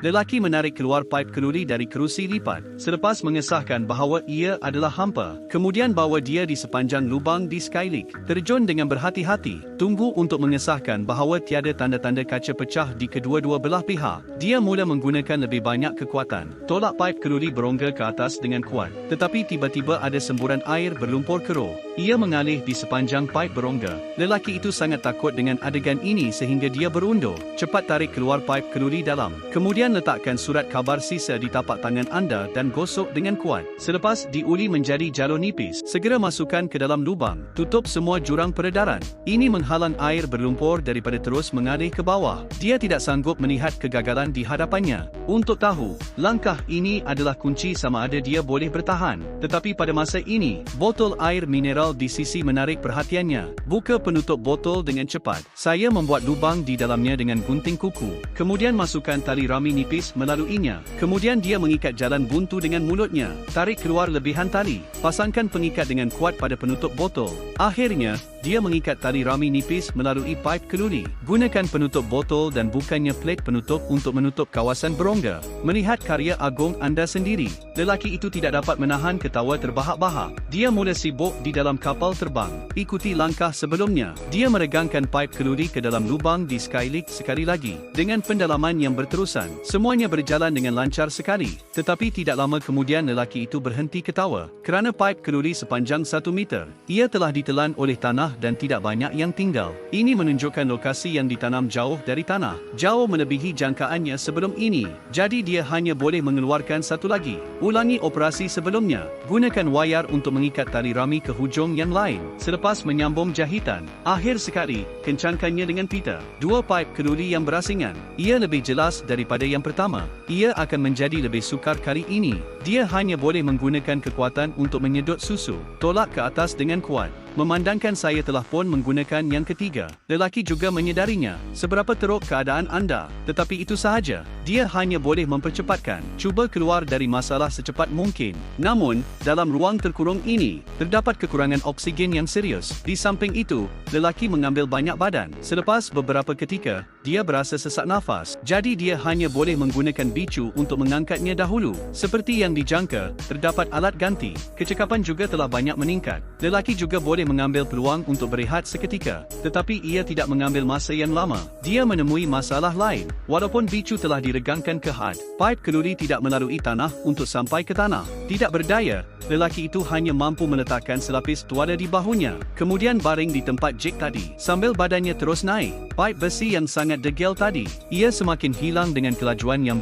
lelaki menarik keluar paip keluri dari kerusi lipat selepas mengesahkan bahawa ia adalah hampa. Kemudian bawa dia di sepanjang lubang di Skyleak. Terjun dengan berhati-hati, tunggu untuk mengesahkan bahawa tiada tanda-tanda kaca pecah di kedua-dua belah pihak. Dia mula menggunakan lebih banyak kekuatan. Tolak paip keluri berongga ke atas dengan kuat. Tetapi tiba-tiba ada semburan air berlumpur keruh. Ia mengalih di sepanjang paip berongga. Lelaki itu sangat takut dengan adegan ini sehingga dia berundur. Cepat tarik keluar paip keluri dalam. Kemudian letakkan surat khabar sisa di tapak tangan anda dan gosok dengan kuat. Selepas diuli menjadi jalur nipis, segera masukkan ke dalam lubang. Tutup semua jurang peredaran. Ini menghalang air berlumpur daripada terus mengalih ke bawah. Dia tidak sanggup melihat kegagalan di hadapannya. Untuk tahu, langkah ini adalah kunci sama ada dia boleh bertahan. Tetapi pada masa ini, botol air mineral di sisi menarik perhatiannya. Buka penutup botol dengan cepat. Saya membuat lubang di dalamnya dengan gunting kuku. Kemudian masukkan tali rami nipis melaluinya. Kemudian dia mengikat jalan buntu dengan mulutnya. Tarik keluar lebihan tali. Pasangkan pengikat dengan kuat pada penutup botol. Akhirnya, dia mengikat tali rami nipis melalui paip keluri. Gunakan penutup botol dan bukannya plate penutup untuk menutup kawasan berongga. Melihat karya agung anda sendiri, lelaki itu tidak dapat menahan ketawa terbahak-bahak. Dia mula sibuk di dalam kapal terbang. Ikuti langkah sebelumnya. Dia meregangkan paip keluri ke dalam lubang di Skyleak sekali lagi. Dengan pendalaman yang berterusan, semuanya berjalan dengan lancar sekali. Tetapi tidak lama kemudian lelaki itu berhenti ketawa. Kerana paip keluri sepanjang satu meter, ia telah ditelan oleh tanah tanah dan tidak banyak yang tinggal. Ini menunjukkan lokasi yang ditanam jauh dari tanah. Jauh melebihi jangkaannya sebelum ini. Jadi dia hanya boleh mengeluarkan satu lagi. Ulangi operasi sebelumnya. Gunakan wayar untuk mengikat tali rami ke hujung yang lain. Selepas menyambung jahitan. Akhir sekali, kencangkannya dengan pita. Dua paip keluri yang berasingan. Ia lebih jelas daripada yang pertama. Ia akan menjadi lebih sukar kali ini. Dia hanya boleh menggunakan kekuatan untuk menyedot susu. Tolak ke atas dengan kuat. Memandangkan saya telah pun menggunakan yang ketiga, lelaki juga menyedarinya, seberapa teruk keadaan anda, tetapi itu sahaja, dia hanya boleh mempercepatkan, cuba keluar dari masalah secepat mungkin. Namun, dalam ruang terkurung ini, terdapat kekurangan oksigen yang serius. Di samping itu, lelaki mengambil banyak badan. Selepas beberapa ketika, dia berasa sesak nafas, jadi dia hanya boleh menggunakan bicu untuk mengangkatnya dahulu. Seperti yang dijangka, terdapat alat ganti, kecekapan juga telah banyak meningkat. Lelaki juga boleh mengambil peluang untuk berehat seketika, tetapi ia tidak mengambil masa yang lama. Dia menemui masalah lain. Walaupun bicu telah diregangkan ke had, paip keluri tidak melalui tanah untuk sampai ke tanah. Tidak berdaya, lelaki itu hanya mampu meletakkan selapis tuada di bahunya, kemudian baring di tempat Jake tadi. Sambil badannya terus naik, paip besi yang sangat degil tadi, ia semakin hilang dengan kelajuan yang